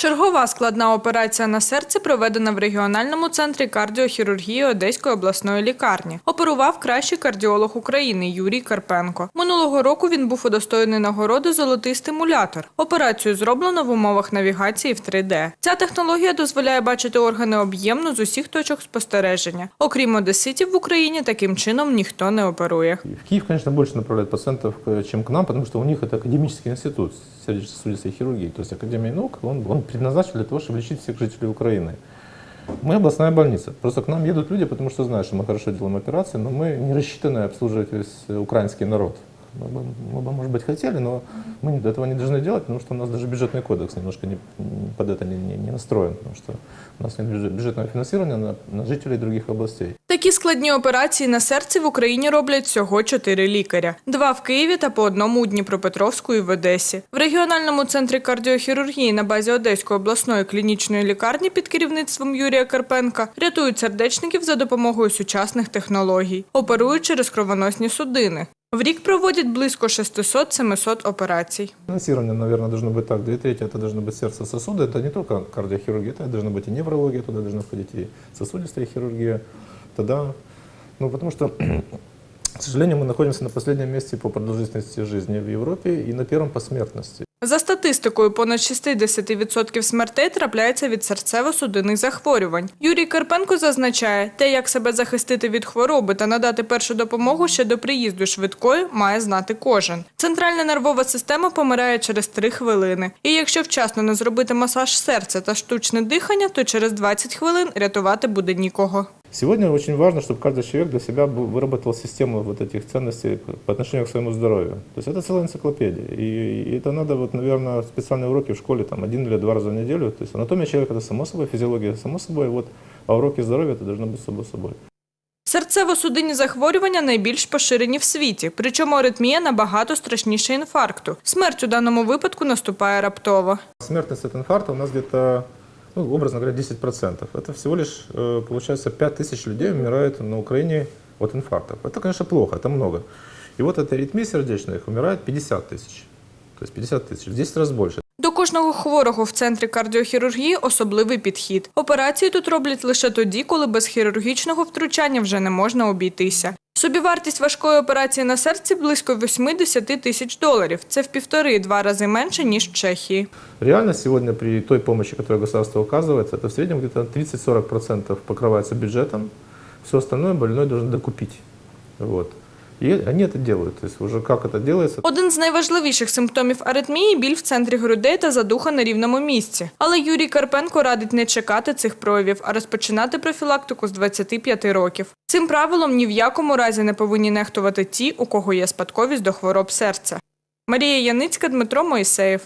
Чергова складна операція на серце проведена в регіональному центрі кардіохірургії Одеської обласної лікарні. Оперував кращий кардіолог України Юрій Карпенко. Минулого року він був удостоєний нагороди Золотий стимулятор. Операцію зроблено в умовах навігації в 3D. Ця технологія дозволяє бачити органи об'ємно з усіх точок спостереження. Окрім одеситів в Україні, таким чином ніхто не оперує. В Киев, конечно, больше направляют пациентов, э, чем к нам, потому что у них это академический институт сердечно-сосудистой хирургии. То есть Академия наук, он предназначен для того, чтобы лечить всех жителей Украины. Мы областная больница. Просто к нам едут люди, потому что знают, что мы хорошо делаем операции, но мы не рассчитаны обслуживать весь украинский народ. Мы бы, мы бы, может быть, хотели, но мы этого не должны делать, потому что у нас даже бюджетный кодекс немножко не, под это не, не, не настроен, потому что у нас нет бюджет- бюджетного финансирования на, на жителей других областей. Такі складні операції на серці в Україні роблять всього чотири лікаря: два в Києві та по одному у Дніпропетровську і в Одесі. В регіональному центрі кардіохірургії на базі Одеської обласної клінічної лікарні під керівництвом Юрія Карпенка рятують сердечників за допомогою сучасних технологій, оперують через кровоносні судини. В рік проводять близько 600-700 операцій. Финансирование, наверное, должно быть так. Две трети это должно быть сердце-сосуды. Это не только кардиохирургия, это должно быть и неврология, туда должна входить и сосудистая хирургия. Тогда, ну, потому что, к сожалению, мы находимся на последнем месте по продолжительности жизни в Европе и на первом по смертности. За статистикою, понад 60% смертей трапляється від серцево-судинних захворювань. Юрій Карпенко зазначає, те, як себе захистити від хвороби та надати першу допомогу ще до приїзду швидкої, має знати кожен. Центральна нервова система помирає через 3 хвилини. І якщо вчасно не зробити масаж серця та штучне дихання, то через 20 хвилин рятувати буде нікого. Сегодня очень важно, чтобы каждый человек для себя бу- выработал систему вот этих ценностей по отношению к своему здоровью. То есть это целая энциклопедия. И, и это надо, вот, наверное, специальные уроки в школе там, один или два раза в неделю. То есть анатомия человека это само собой, физиология само собой, вот, а уроки здоровья это должно быть само собой. Серцево-судинні захворювання найбільш поширені в світі, причому аритмія набагато страшніше інфаркту. Смерть у даному випадку наступає раптово. Смертность от инфаркта у нас где-то, ну, образно говоря, 10%. Это всего лишь, э, получается, 5 тысяч людей умирают на Украине от инфарктов. Это, конечно, плохо, это много. И вот от аритмии сердечной их умирает 50 тысяч. То есть 50 тысяч, в 10 раз больше. До кожного хворого в центрі кардіохірургії особливий підхід. Операції тут роблять лише тоді, коли без хірургічного втручання вже не можна обійтися. Собівартість важкої операції на серці близько 80 тисяч доларів. Це в півтори-два рази менше, ніж в Чехії. Реально сегодня при той помощи, которую государство оказывает, это в среднем где-то 30-40% покрывается бюджетом, все остальное больной должен докупить. Вот. И вони це роблять. Тобто вже як це робиться. Один з найважливіших симптомів аритмії біль в центрі грудей та задуха на рівному місці. Але Юрій Карпенко радить не чекати цих проявів, а розпочинати профілактику з 25 років. Цим правилом ні в якому разі не повинні нехтувати ті, у кого є спадковість до хвороб серця. Марія Яницька, Дмитро Моїсеєв.